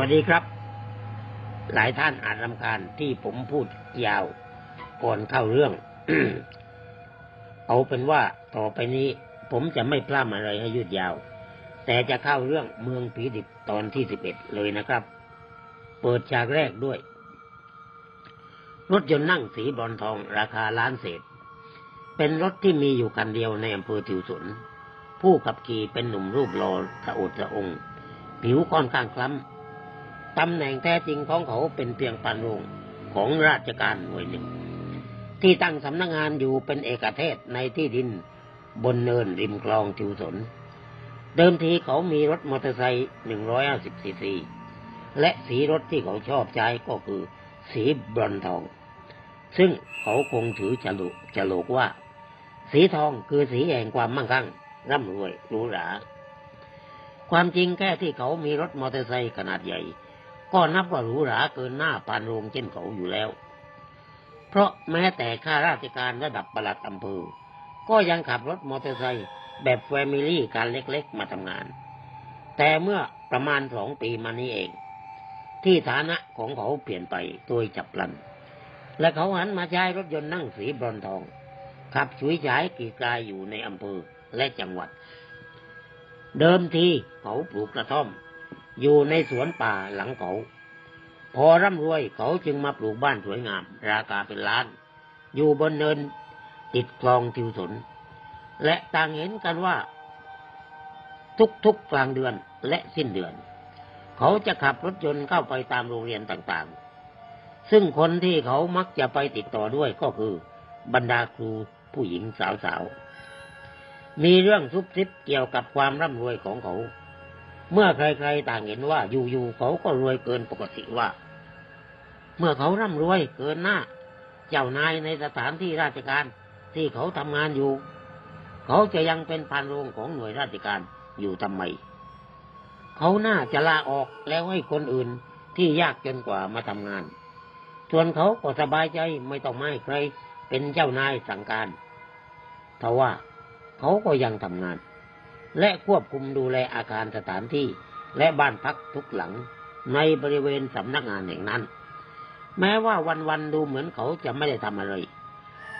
วัสดีครับ หลายท่านอาจรำคาญที่ผมพูดยาวก่อนเข้าเรื่อง เอาเป็นว่าต่อไปนี้ ผมจะไม่พล่ำอะไรให้ยืดยาว แต่จะเข้าเรื่องเมืองผีดิบตอนที่สิบเอ็ดเลยนะครับ เปิดฉากแรกด้วย รถยนต์นั่งสีบรอนทองราคาล้านเศษ เป็นรถที่มีอยู่คันเดียวในอำเภอทิวสนผู้ขับขี่เป็นหนุ่มรูปหล่อสะอดสะองผิวค่อนข้างคล้ำ ตำแหน่งแท้จริงของเขาเป็นเพียงปานโรงของราชการหน่วยหนึ่ง ที่ตั้งสำนักงงานอยู่เป็นเอกเทศในที่ดินบนเนินริมคลองทิวสน เดิมทีเขามีรถมอเตอร์ไซค์150ซีซีและสีรถที่เขาชอบใช้ก็คือ สีบรอนทอง ซึ่งเขาคงถือฉลุฉลกว่า สีทองคือสีแห่งความมั่งคั่ง ร่ำรวยหรูหรา ความจริงแค่ที่เขามีรถมอเตอร์ไซค์ขนาดใหญ่ ก็นับว่าหรูหราเกินหน้าปานโรงเช่นเขาอยู่แล้ว เพราะแม้แต่ข้าราชการระดับประหลัดอำเภอ ก็ยังขับรถมอเตอร์ไซค์แบบแฟมิลี่การเล็กๆมาทำงาน แต่เมื่อประมาณสองปีมานี้เอง ที่ฐานะของเขาเปลี่ยนไปโดยจับลัน และเขาหันมาใช้รถยนต์นั่งสีบรอนทอง ขับฉุยฉายกีกายอยู่ในอำเภอและจังหวัด เดิมทีเขาปลูกกระท่อม อยู่ในสวนป่าหลังเขา พอร่ำรวยเขาจึงมาปลูกบ้านสวยงาม ราคาเป็นล้าน อยู่บนเนินติดคลองทิวสน และต่างเห็นกันว่า ทุกๆกลางเดือนและสิ้นเดือน เขาจะขับรถยนต์เข้าไปตามโรงเรียนต่างๆ ซึ่งคนที่เขามักจะไปติดต่อด้วยก็คือบรรดาครูผู้หญิงสาวๆ มีเรื่องซุบซิบเกี่ยวกับความร่ำรวยของเขา เมื่อใครๆต่างเห็นว่าอยู่ๆเขาก็รวยเกินปกติว่า เมื่อเขาร่ำรวยเกินหน้า เจ้านายในสถานที่ราชการที่เขาทำงานอยู่ เขาจะยังเป็นพันโรงของหน่วยราชการอยู่ทำไม เขาน่าจะลาออกแล้วให้คนอื่นที่ยากจนกว่ามาทำงาน ส่วนเขาก็สบายใจไม่ต้องไม่ใคร เป็นเจ้านายสั่งการทว่าเขาก็ยังทำงาน และควบคุมดูแลอาคารสถานที่ และบ้านพักทุกหลังในบริเวณสำนักงานแห่งนั้น แม้ว่าวันๆดูเหมือนเขาจะไม่ได้ทำอะไร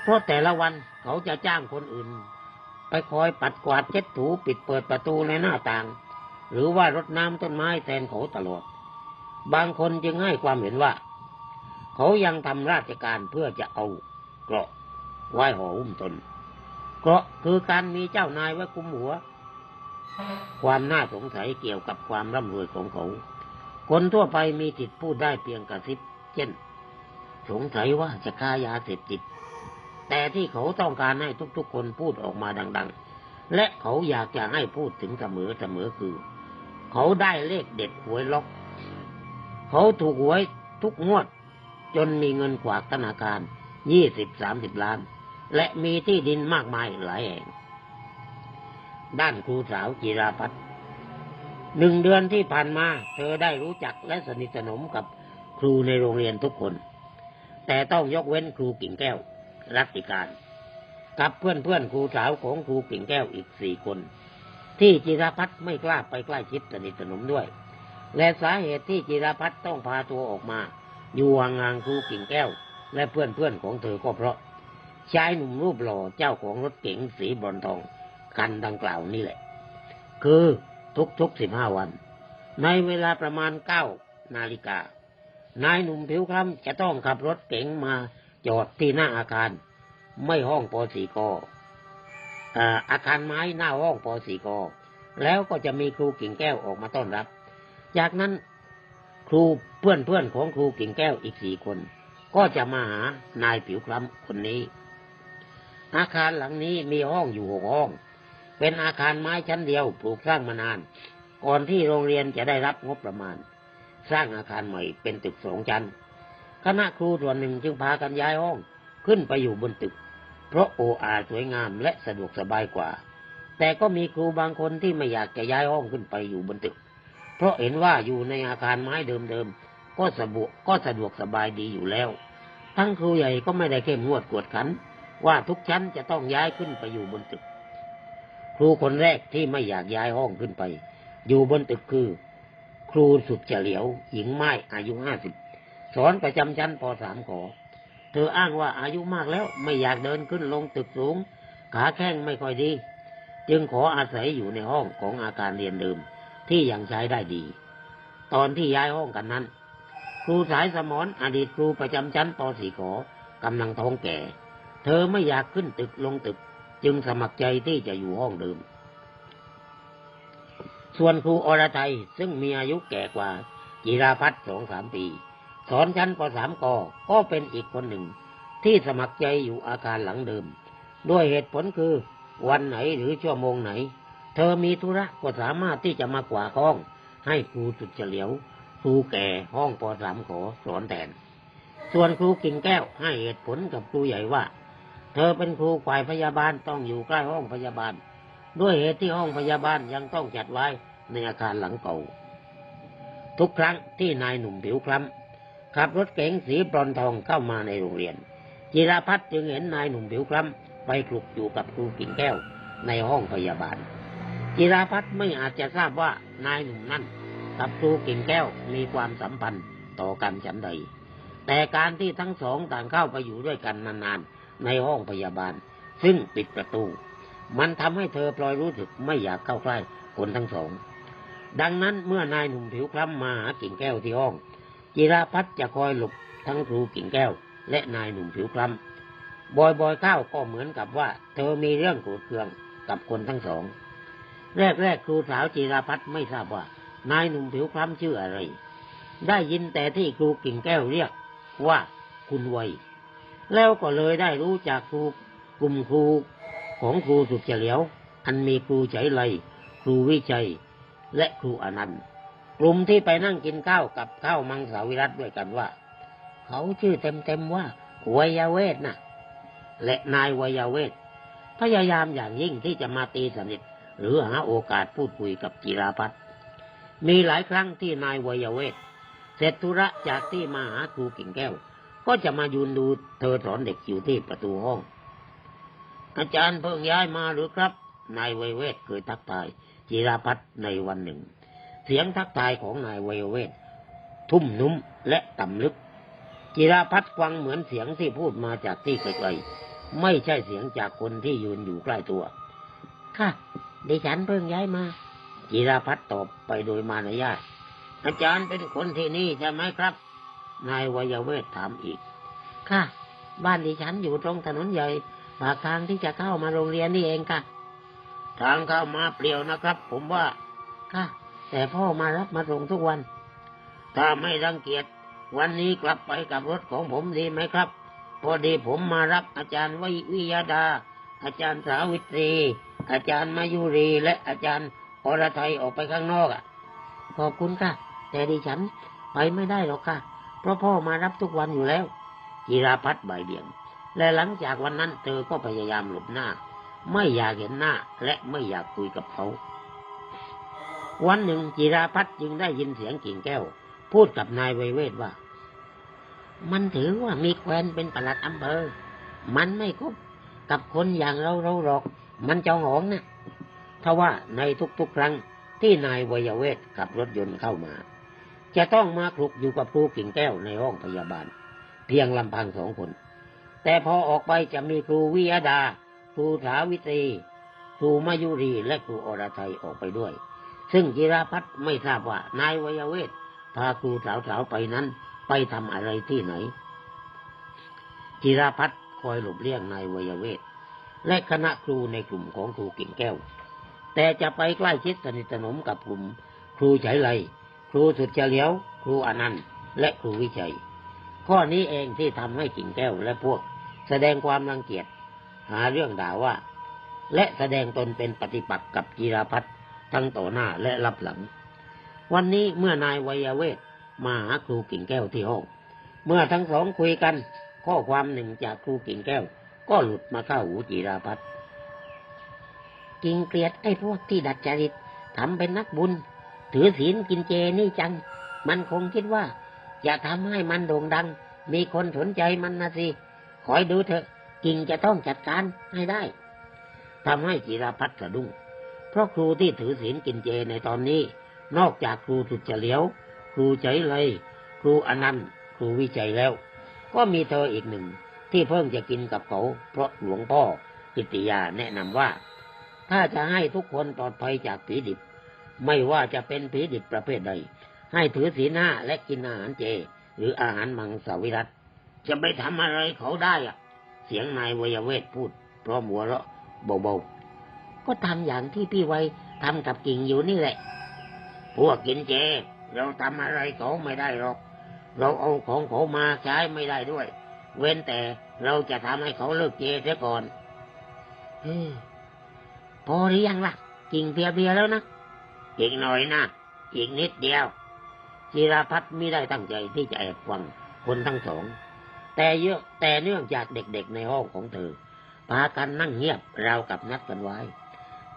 เพราะแต่ละวันเขาจะจ้างคนอื่น ไปคอยปัดกวาดเช็ดถูปิดเปิดประตูในหน้าต่าง หรือว่ารดน้ำต้นไม้แทนเขาตลอด บางคนจึงให้ความเห็นว่า เขายังทำราชการเพื่อจะเอาเกราะไว้ห่อหุ้มตนเกราะคือการมีเจ้านายไว้คุมหัว ความน่าสงสัยเกี่ยวกับความร่ำรวยของเขา คนทั่วไปมีสิทธิพูดได้เพียงกระซิบ เช่น สงสัยว่าจะค้ายาเสพติด แต่ที่เขาต้องการให้ทุกๆ คนพูดออกมาดัง ๆ และเขาอยากจะให้พูดถึงเสมอเสมอคือ เขาได้เลขเด็ดหวยล็อก เขาถูกหวยทุกงวด จนมีเงินกวากธนาคารยี่สิบสามสิบล้าน และมีที่ดินมากมายหลายแห่ง ด้านครูสาวจิราพัฒน์หนึ่งเดือนที่ผ่านมา เธอได้รู้จักและสนิทสนมกับครูในโรงเรียนทุกคน แต่ต้องยกเว้นครูกิ่งแก้ว รัตติการ กับเพื่อนเพื่อนครูสาวของครูกิ่งแก้วอีกสี่คน ที่จิราพัฒน์ไม่กล้าไปใกล้ชิดสนิทสนมด้วย และสาเหตุที่จิราพัฒน์ต้องพาตัวออกมา อยู่ห่างๆครูกิ่งแก้ว และเพื่อนๆของเธอก็เพราะชายหนุ่มรูปหล่อเจ้าของรถเก๋งสีบรอนทอง คันดังกล่าวนี่แหละ คือทุกๆสิบห้าวัน ในเวลาประมาณเก้านาฬิกานายหนุ่มผิวคล้ำจะต้องขับรถเก๋งมาจอดที่หน้าอาคาร ไม่ห้องปอสีกอ่าอาคารไม้หน้าห้องปอสีกอแล้วก็จะมีครูกิ่งแก้วออกมาต้อนรับ จากนั้นครูเพื่อนเพื่อนของครูกิ่งแก้วอีกสี่คน ก็จะมาหานายผิวคล้ำคนนี้ อาคารหลังนี้มีห้องอยู่หกห้อง เป็นอาคารไม้ชั้นเดียวปลูกสร้างมานาน ก่อนที่โรงเรียนจะได้รับงบประมาณ สร้างอาคารใหม่เป็นตึกสองชั้น คณะครูส่วนหนึ่งจึงพากันย้ายห้องขึ้นไปอยู่บนตึก เพราะโออาสวยงามและสะดวกสบายกว่า แต่ก็มีครูบางคนที่ไม่อยากจะย้ายห้องขึ้นไปอยู่บนตึก เพราะเห็นว่าอยู่ในอาคารไม้เดิมๆก็สะดวกก็สะดวกสบายดีอยู่แล้ว ทั้งครูใหญ่ก็ไม่ได้เข้มงวดกวดขัน ว่าทุกชั้นจะต้องย้ายขึ้นไปอยู่บนตึก ครูคนแรกที่ไม่อยากย้ายห้องขึ้นไป อยู่บนตึกคือ ครูสุดเฉลียว หญิงไม้อายุห้าสิบสอนประจำชั้นปสามขอ เธออ้างว่าอายุมากแล้วไม่อยากเดินขึ้นลงตึกสูง ขาแข้งไม่ค่อยดี จึงขออาศัยอยู่ในห้องของอาคารเรียนเดิมที่ยังใช้ได้ดี ตอนที่ย้ายห้องกันนั้น ครูสายสมรอดีตครูประจำชั้นปสี่ขอกำลังท้องแก่ เธอไม่อยากขึ้นตึกลงตึก จึงสมัครใจที่จะอยู่ห้องเดิม ส่วนครูอรไทยซึ่งมีอายุแก่กว่าจิราพัฒน์สองสามปี สอนชั้นปสามกก็เป็นอีกคนหนึ่ง ที่สมัครใจอยู่อาคารหลังเดิม ด้วยเหตุผลคือวันไหนหรือชั่วโมงไหน เธอมีธุระก็สามารถที่จะมากวาห้อง ให้ครูสุดเฉลียวครูแก่ห้องปสามขอสอนแทนส่วนครูกิ่งแก้วให้เหตุผลกับครูใหญ่ว่า เธอเป็นครูฝ่ายพยาบาลต้องอยู่ใกล้ห้องพยาบาล ด้วยเหตุที่ห้องพยาบาลยังต้องจัดไว้ในอาคารหลังเก่า ทุกครั้งที่นายหนุ่มผิวคล้ำขับรถเก๋งสีบรอนทองเข้ามาในโรงเรียน จิรพัฒน์จึงเห็นนายหนุ่มผิวคล้ำไปคลุกอยู่กับครูกิ่งแก้วในห้องพยาบาล จิรพัฒน์ไม่อาจจะทราบว่านายหนุ่มนั่นกับครูกิ่งแก้วมีความสัมพันธ์ต่อกันฉันใด แต่การที่ทั้งสองต่างเข้าไปอยู่ด้วยกันนานๆ ในห้องพยาบาล ซึ่งปิดประตู มันทำให้เธอพลอยรู้สึกไม่อยากเข้าใกล้คนทั้งสอง ดังนั้นเมื่อนายหนุ่มผิวคล้ำมาหากิ่งแก้วที่ห้อง จิราพัฒน์จะคอยหลบทั้งครูกิ่งแก้ว และนายหนุ่มผิวคล้ำบอยๆข้าวก็เหมือนกับว่า เธอมีเรื่องโกรธเคืองกับคนทั้งสอง แรกๆครูสาวจิราพัฒน์ไม่ทราบว่านายหนุ่มผิวคล้ำชื่ออะไร ได้ยินแต่ที่ครูกิ่งแก้วเรียกว่าคุณวัย แล้วก็เลยได้รู้จากครูกลุ่มครูของครูสุดเฉลียว อันมีครูใจไลครูวิชัย และครูอนันต์กลุ่มที่ไปนั่งกินข้าวกับข้าวมังสวิรัตด้วยกันว่า เขาชื่อเต็มๆว่าวยาเวทนะและนายวยาเวทพยายามอย่างยิ่งที่จะมาตีสนิทหรือหาโอกาสพูดคุยกับจิราพัฒมีหลายครั้งที่นายวยาเวทเสร็จธุระจากที่มาหาครูกิ่งแก้ว ก็จะมายืนดูเธอสอนเด็กอยู่ที่ประตูห้อง อาจารย์เพิ่งย้ายมาหรือครับ นายวยเวทเคยทักทายจิราพัฒน์ในวันหนึ่ง เสียงทักทายของนายวยเวททุ่มนุ่มและต่ำลึก จิราพัฒน์ฟังเหมือนเสียงที่พูดมาจากที่ไกลๆไม่ใช่เสียงจากคนที่ยืนอยู่ใกล้ตัว ค่ะดิฉันเพิ่งย้ายมา จิราพัฒน์ตอบไปโดยมารยาทอาจารย์เป็นคนที่นี่ใช่ไหมครับ นายวยเวทถามอีก ค่ะ บ้านดิฉันอยู่ตรงถนนใหญ่ปากทางที่จะเข้ามาโรงเรียนนี่เองค่ะ ทางเข้ามาเปลี่ยวนะครับ ผมว่า ค่ะ แต่พ่อมารับมาส่งทุกวัน ถ้าไม่รังเกียจวันนี้กลับไปกับรถของผมดีไหมครับ พอดีผมมารับอาจารย์วิวิยาดา อาจารย์สาวิตรี อาจารย์มายุรีและอาจารย์อรไทยออกไปข้างนอกอะ ขอบคุณค่ะ แต่ดิฉันไปไม่ได้หรอกค่ะเพ ราะพ่อมารับทุกวันอยู่แล้วจิราพัฒน์บ่ายเบี่ยง และหลังจากวันนั้นเธอก็พยายามหลบหน้า ไม่อยากเห็นหน้าและไม่อยากคุยกับเขา วันหนึ่งจิราพัฒน์จึงได้ยินเสียงกิ่งแก้ว พูดกับนายไวเวทว่า มันถือว่ามีแควนเป็นปลัดอำเภอ มันไม่คบกับคนอย่างเราเราหรอก มันจ้าหองนะทว่าในทุกๆครั้งที่นายวยเวทขับรถยนต์เข้ามา จะต้องมาคลุกอยู่กับครูกิ่งแก้วในห้องพยาบาล เพียงลำพังสองคน แต่พอออกไปจะมีครูวิยดา ครูถาวิตรีครูมายุรีและครูอรไทยออกไปด้วย ซึ่งจิราพัฒน์ไม่ทราบว่านายวยเวทพาครูสาวๆไปนั้น ไปทำอะไรที่ไหน จิราพัฒน์คอยหลบเลี่ยงนายวยเวทและคณะครูในกลุ่มของครูกิ่งแก้ว แต่จะไปใกล้ชิดสนิทสนมกับกลุ่มครูไฉไล รูสุดเฉลียว ครูอนันต์ และครูวิชัย ข้อนี้เองที่ทำให้กิ่งแก้วและพวก แสดงความรังเกียจ หาเรื่องด่าว่า และแสดงตนเป็นปฏิปักษ์กับจิราพัฒน์ทั้งต่อหน้าและรับหลัง วันนี้เมื่อนายวัยเวทมาหาครูกิ่งแก้วที่ห้อง เมื่อทั้งสองคุยกัน ข้อความหนึ่งจากครูกิ่งแก้ว ก็หลุดมาเข้าหูจิราพัฒน์กิ่งเกลียดไอ้พวกที่ดัดจริตทำเป็นนักบุญ ถือศีลกินเจนี่จัง มันคงคิดว่า จะทำให้มันโด่งดัง มีคนสนใจมันนะสิคอยดูเถอะกิ่งจะต้องจัดการให้ได้ทำให้จิราพัฒน์สะดุ้งเพราะครูที่ถือศีลกินเจในตอนนี้ นอกจากครูสุดเฉลียว ครูใจเลย ครูอนันต์ครูวิจัยแล้ว ก็มีเธออีกหนึ่ง ที่เพิ่งจะกินกับเขา เพราะหลวงพ่อกิติยาแนะนำว่า ถ้าจะให้ทุกคนปลอดภัยจากผีดิบ ไม่ว่าจะเป็นผีดิบประเภทใด ให้ถือศีลห้าและกินอาหารเจ หรืออาหารมังสวิรัตจะไปทำอะไรเขาได้อะเสียงนายวยเวทพูดพร้อมหัวเราะเบาๆก็ทำอย่างที่พี่ไวยทำกับกิ่งอยู่นี่แหละ พวกกินเจ เราทำอะไรเขาไม่ได้หรอก เราเอาของเขามาใช้ไม่ได้ด้วย เว้นแต่เราจะทำให้เขาเลิกเจเสียก่อนเฮ้ยพอหรือยังล่ะ กิ่งเพียๆแล้วนะ อีกหน่อยนะ อีกนิดเดียวจิราพัฒน์ไม่ได้ตั้งใจที่จะแอบฟังคนทั้งสอง แต่เยอะแต่เนื่องจากเด็กๆในห้องของเธอพากันนั่งเงียบราวกับนัดกันไว้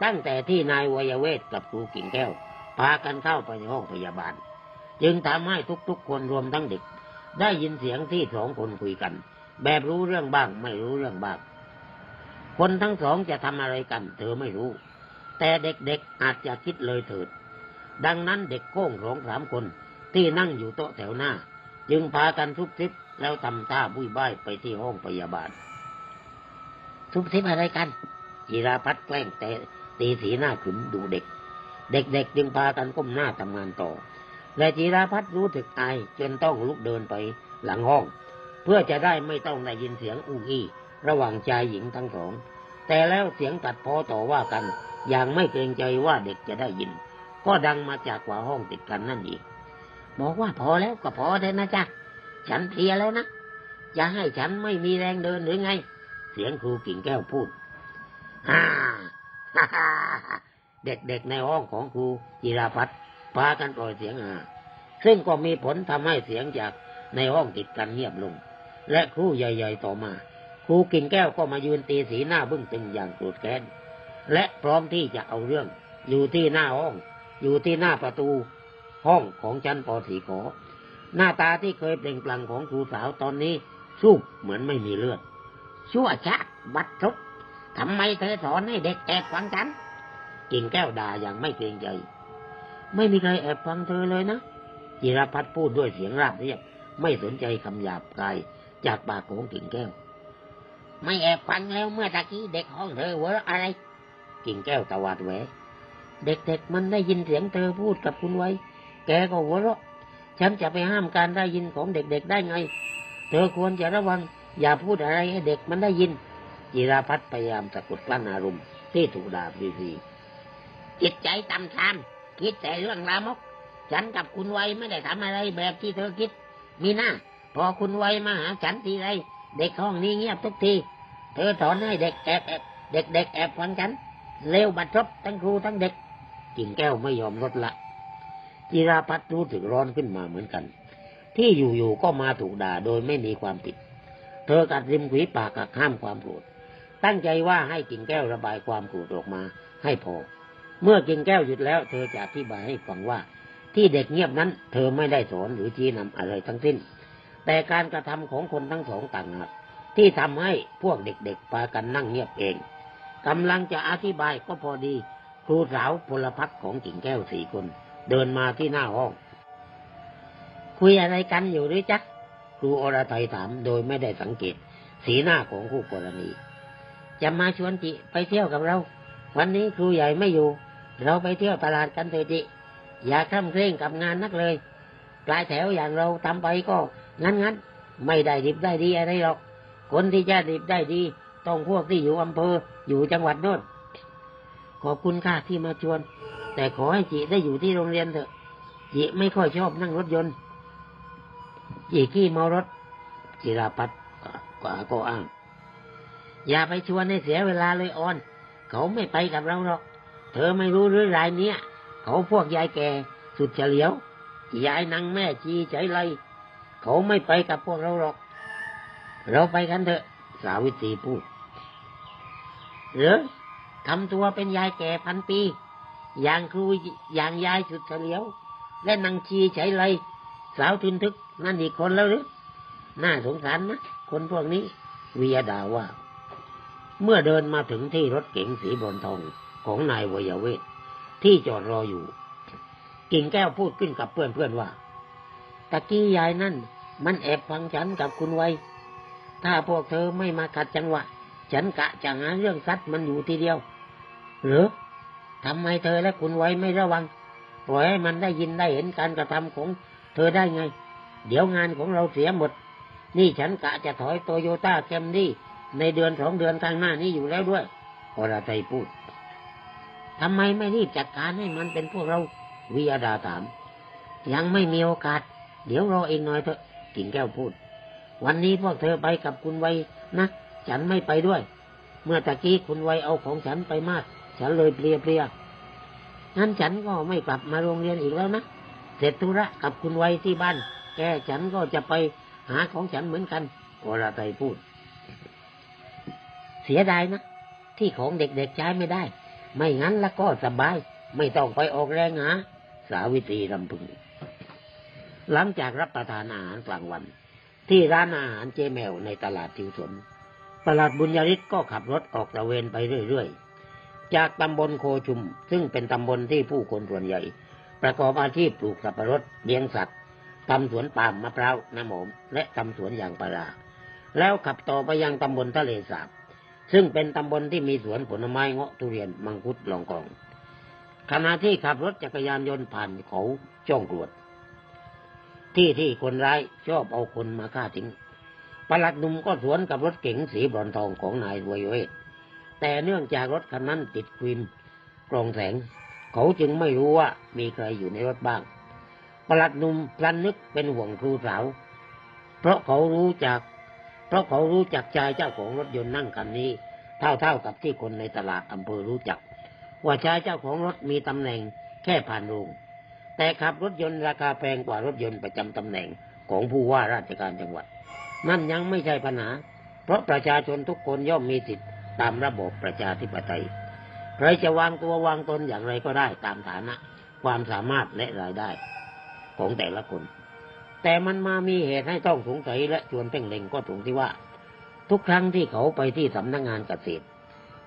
ตั้งแต่ที่นายวยเวทกับครูกิ่งแก้ว พากันเข้าไปในห้องพยาบาล จึงทำให้ทุกๆคนรวมทั้งเด็ก ได้ยินเสียงที่สองคนคุยกัน แบบรู้เรื่องบ้างไม่รู้เรื่องบ้าง คนทั้งสองจะทำอะไรกัน เธอไม่รู้ แต่เด็กๆอาจจะคิดเลยเถิด ดังนั้นเด็กโก้งสองสามคนที่นั่งอยู่โต๊ะแถวหน้า จึงพากันทุบทิบแล้วทำท่าบุยบ้ายไปที่ห้องพยาบาล ทุบทิบอะไรกันจิราพัฒน์แกล้งแต่ตีสีหน้าขึมดูเด็ก เด็กๆจึงพากันก้มหน้าทำงานต่อและจิราพัฒน์รู้สึกอายจนต้องลุกเดินไปหลังห้อง เพื่อจะได้ไม่ต้องได้ยินเสียงอู้อี้ระหว่างชายหญิงทั้งสอง แต่แล้วเสียงตัดพอต่อว่ากัน อย่างไม่เกรงใจว่าเด็กจะได้ยิน ก็ดังมาจากกว่าห้องติดกันนั่นเอีกบอกว่าพอแล้วก็พอเถอะนะจ๊ะฉันเพลียแล้วนะจะให้ฉันไม่มีแรงเดินหรือไง เสียงครูกิ่งแก้วพูดฮ่าฮ่าเด็กๆในห้องของครูจิราพัฒน์พากันปล่อยเสียงฮ่าซึ่งก็มีผลทำให้เสียงจากในห้องติดกันเงียบลง และครูใหญ่ ๆ ต่อมา ครูกิ่งแก้วก็มายืนตีสีหน้าบึ้งตึงอย่างโกรธแค้น และพร้อมที่จะเอาเรื่อง อยู่ที่หน้าห้อง อยู่ที่หน้าประตูห้องของชั้นปสีขอ หน้าตาที่เคยเปล่งปลั่งของครูสาวตอนนี้สูบเหมือนไม่มีเลือด ชั่วชะบัดทุกทำไมเธอสอนให้เด็กแอบฟังฉันกิ่งแก้วด่าอย่างไม่เกรงใจ ไม่มีใครแอบฟังเธอเลยนะจิรพัฒน์พูดด้วยเสียงราบเรียบ ไม่สนใจคำหยาบกายจากปากของกิ่งแก้ว ไม่แอบฟังแล้วเมื่อตะกี้เด็กห้องเธอหัวเราะอะไร กิ่งแก้วตวาดแหวเด็กๆมันได้ยินเสียงเธอพูดกับคุณไว้ แกก็หัวเราะฉันจะไปห้ามการได้ยินของเด็กๆได้ไง เธอควรจะระวัง อย่าพูดอะไรให้เด็กมันได้ยิน จิราพัฒพยายามสะกดกลั้นอารมณ์ที่ถูกด่าฟรีๆจิตใจต่ำทามคิดแต่เรื่องลามก ฉันกับคุณไว้ไม่ได้ทำอะไรแบบที่เธอคิด มีหน้า พอคุณไว้มาหาฉันทีไร เด็กห้องนี้เงียบทุกที เธอสอนให้เด็กแอบแอบเด็กเด็กแอบฟังฉันเลวบัดซบทั้งครูทั้งเด็ก กิ่งแก้วไม่ยอมลดละ จิราพัฒน์รู้สึกร้อนขึ้นมาเหมือนกัน ที่อยู่ๆก็มาถูกด่าโดยไม่มีความผิด เธอกัดริมฝีปากกักห้ามความโกรธ ตั้งใจว่าให้กิ่งแก้วระบายความโกรธออกมาให้พอ เมื่อกิ่งแก้วหยุดแล้ว เธอจะอธิบายให้ฟังว่า ที่เด็กเงียบนั้น เธอไม่ได้สอนหรือชี้นำอะไรทั้งสิ้น แต่การกระทำของคนทั้งสองต่างหากที่ทำให้พวกเด็กๆพากันนั่งเงียบเองกำลังจะอธิบายก็พอดี ครูสาวพลพักของกิ่งแก้วสี่คน เดินมาที่หน้าห้อง คุยอะไรกันอยู่หรือจ๊ะครูอรไทยถามโดยไม่ได้สังเกต สีหน้าของคู่กรณี จะมาชวนจิไปเที่ยวกับเรา วันนี้ครูใหญ่ไม่อยู่ เราไปเที่ยวตลาดกันเถอะจิอย่าคร่ำเคร่งกับงานนักเลย ปลายแถวอย่างเราทำไปก็ งั้นงั้นไม่ได้ดิบได้ดีอะไรหรอก คนที่จะดิบได้ดี ต้องพวกที่อยู่อำเภออยู่จังหวัดโน้นขอบคุณค่ะที่มาชวน แต่ขอให้จิได้อยู่ที่โรงเรียนเถอะจิไม่ค่อยชอบนั่งรถยนต์จิขี้เมารถ จิราพัฒน์ก็ก็อ้าง อย่าไปชวนให้เสียเวลาเลยออน เขาไม่ไปกับเราหรอก เธอไม่รู้หรือรายเนี้ยเขาพวกยายแก่สุดเฉลียวยายนางแม่ชีใจไร เขาไม่ไปกับพวกเราหรอก เราไปกันเถอะ สาวิตรีพูดหรือทำตัวเป็นยายแก่พันปี อย่างครูอย่างยายสุดเฉลียว และนางชีใจไรสาวทุนทึกนั่นอีกคนแล้วหรือน่าสงสารนะคนพวกนี้วิยดาว่า เมื่อเดินมาถึงที่รถเก๋งสีบรอนทองของนายวยเวทที่จอดรออยู่ กิ่งแก้วพูดขึ้นกับเพื่อนๆว่า ตะกี้ยายนั่น มันแอบฟังฉันกับคุณไว้ ถ้าพวกเธอไม่มาขัดจังหวะ ฉันกะจะหาเรื่องซัดมันอยู่ทีเดียว หรือทำไมเธอและคุณไว้ไม่ระวัง ปล่อยให้มันได้ยินได้เห็นการกระทำของเธอได้ไง เดี๋ยวงานของเราเสียหมด นี่ฉันกะจะถอยโตโยต้าแคมรี่ในเดือนสองเดือนข้างหน้านี้อยู่แล้วด้วยอรไทยพูดทำไมไม่รีบจัดการให้มันเป็นพวกเราวิยาดาถาม ยังไม่มีโอกาส เดี๋ยวรออีกหน่อยเถอะกิ่งแก้วพูด วันนี้พวกเธอไปกับคุณไวนะ ฉันไม่ไปด้วย เมื่อตะกี้คุณไวเอาของฉันไปมาก ฉันเลยเพลียเพลียงั้นฉันก็ไม่กลับมาโรงเรียนอีกแล้วนะ เสร็จธุระกับคุณไวที่บ้าน แกฉันก็จะไปหาของฉันเหมือนกันวรไทพูด เสียดายนะ ที่ของเด็กๆใช้ไม่ได้ ไม่งั้นแล้วก็สบาย ไม่ต้องไปออกแรงหาสาวิตรีรำพึง หลังจากรับประทานอาหารกลางวัน ที่ร้านอาหารเจแมวในตลาดทิวสนประหลัดบุญยริศก็ขับรถออกตระเวนไปเรื่อยๆ จากตำบลโคชุม ซึ่งเป็นตำบลที่ผู้คนส่วนใหญ่ ประกอบอาชีพปลูกสับปะรดเลี้ยงสัตว์ทำสวนปาล์มมะพร้าวน้ำหอมและทำสวนยางพารา แล้วขับต่อไปยังตำบลทะเลสาบ ซึ่งเป็นตำบลที่มีสวนผลไม้เงาะทุเรียนมังคุดลองกองขณะที่ขับรถจักรยานยนต์ผ่านเขาจ้องกรวด ที่ที่คนร้ายชอบเอาคนมาฆ่าทิ้งปลัดหนุ่มก็สวนกับรถเก๋งสีบรอนทองของนายวยเวทแต่เนื่องจากรถคันนั้นติดฟิมกรองแสง เขาจึงไม่รู้ว่ามีใครอยู่ในรถบ้างปลัดหนุ่มพลันนึกเป็นห่วงครูสาว เพราะเขารู้จัก เพราะเขารู้จักชายเจ้าของรถยนต์นั่งคันนี้ เท่าๆกับที่คนในตลาดอำเภอรู้จัก ว่าชายเจ้าของรถมีตำแหน่งแค่ผ่านโรง แต่ขับรถยนต์ราคาแพงกว่ารถยนต์ประจำตำแหน่งของผู้ว่าราชการจังหวัดนั่นยังไม่ใช่ปัญหา เพราะประชาชนทุกคนย่อมมีสิทธิตามระบบประชาธิปไตย ใครจะวางตัววางตนอย่างไรก็ได้ตามฐานะ ความสามารถและรายได้ของแต่ละคน แต่มันมามีเหตุให้ต้องสงสัยและชวนเพ่งเล็งก็ตรงที่ว่า ทุกครั้งที่เขาไปที่สำนักงานเกษตร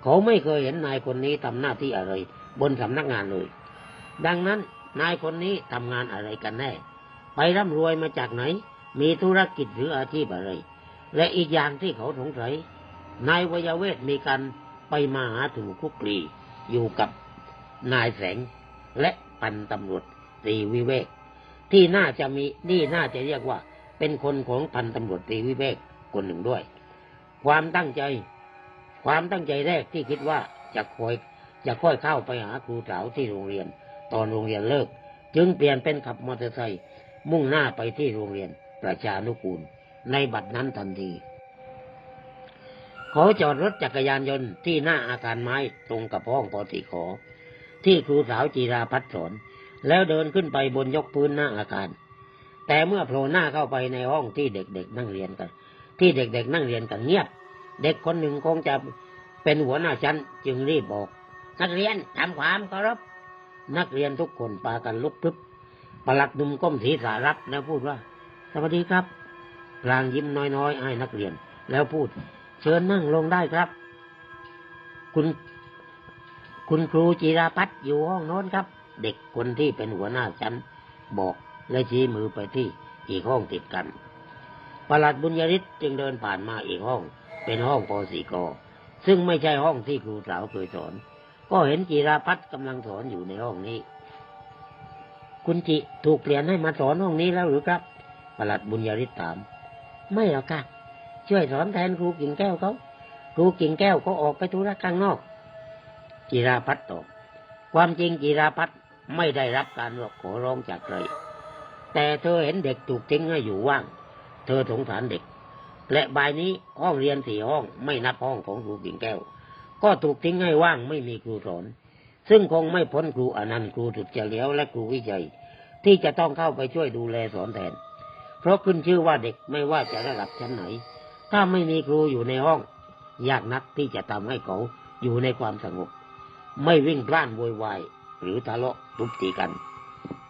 เขาไม่เคยเห็นนายคนนี้ทำหน้าที่อะไร บนสำนักงานเลย ดังนั้น นายคนนี้ทำงานอะไรกันแน่ ไปร่ำรวยมาจากไหน มีธุรกิจหรืออาชีพอะไร และอีกอย่างที่เขาสงสัย นายวยเวทมีการไปมาหาถูกคุกคลีอยู่กับนายแสงและพันตำรวจตรีวิเวก ที่น่าจะมีนี่น่าจะเรียกว่า เป็นคนของพันตำรวจตรีวิเวกคนหนึ่งด้วย ความตั้งใจ ความตั้งใจแรกที่คิดว่าจะคอยจะค่อยเข้าไปหาครูสาวที่โรงเรียน ตอนโรงเรียนเลิก จึงเปลี่ยนเป็นขับมอเตอร์ไซค์มุ่งหน้าไปที่โรงเรียนประชานุกูล ในบัดนั้นทันที เขาจอดรถจักรยานยนต์ที่หน้าอาคารไม้ตรงกับห้องปอติขอ ที่ครูสาวจีราพัฒสอน แล้วเดินขึ้นไปบนยกพื้นหน้าอาคาร แต่เมื่อโผล่หน้าเข้าไปในห้องที่เด็กๆนั่งเรียนกัน ที่เด็กๆนั่งเรียนกันเงียบ เด็กคนหนึ่งคงจะเป็นหัวหน้าชั้นจึงรีบบอกนักเรียนทำความเคารพ นักเรียนทุกคนปากันลุกพรึบปลัดหนุ่มก้มศีรษะรับแล้วพูดว่า สวัสดีครับพลางยิ้มน้อยๆให้นักเรียน แล้วพูด เชิญนั่งลงได้ครับ คุณคุณครูจิราพัฒน์อยู่ห้องโน้นครับ เด็กคนที่เป็นหัวหน้าชั้นบอกและชี้มือไปที่อีกห้องติดกันประหลัดบุญยริศจึงเดินผ่านมาอีกห้อง เป็นห้องปสีกซึ่งไม่ใช่ห้องที่ครูสาวเคยสอน ก็เห็นจิราพัฒน์กำลังสอนอยู่ในห้องนี้ คุณจิถูกเปลี่ยนให้มาสอนห้องนี้แล้วหรือครับปลัดบุญยริศถาม ไม่หรอกค่ะ ช่วยสอนแทนครูกิ่งแก้วเขา ครูกิ่งแก้วเขาออกไปธุระข้างนอก จิราพัฒน์ตอบความจริงจิราพัฒน์ไม่ได้รับการขอร้องจากใคร แต่เธอเห็นเด็กถูกทิ้งให้อยู่ว่าง เธอสงสารเด็ก และบายนี้ห้องเรียนสี่ห้องไม่นับห้องของครูกิ่งแก้ว ก็ถูกทิ้งให้ว่างไม่มีครูสอน ซึ่งคงไม่พ้นครูอนันต์ครูสุดเฉลียวและครูวิจัย ที่จะต้องเข้าไปช่วยดูแลสอนแทน เพราะขึ้นชื่อว่าเด็กไม่ว่าจะระดับชั้นไหน ถ้าไม่มีครูอยู่ในห้อง ยากนักที่จะทำให้เขาอยู่ในความสงบ ไม่วิ่งพล่านโวยวายหรือทะเลาะทุบตีกัน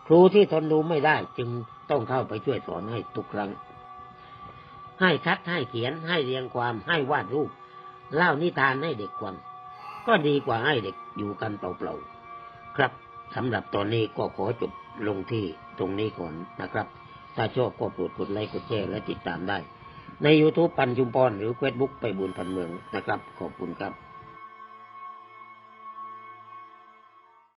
ครูที่ทนดูไม่ได้จึงต้องเข้าไปช่วยสอนให้ทุกครั้ง ให้คัดให้เขียนให้เรียงความให้วาดรูป เล่านิทานให้เด็กฟังก็ดีกว่าให้เด็กอยู่กันเปล่าๆครับสำหรับตอนนี้ก็ขอจบลงที่ตรงนี้ก่อนนะครับ ถ้าชอบก็โปรดกดไลค์กดแชร์และติดตามได้ ใน YouTube ปันชุมพรหรือเฟซบุ๊กไปบุญพันเมืองนะครับ ขอบคุณครับ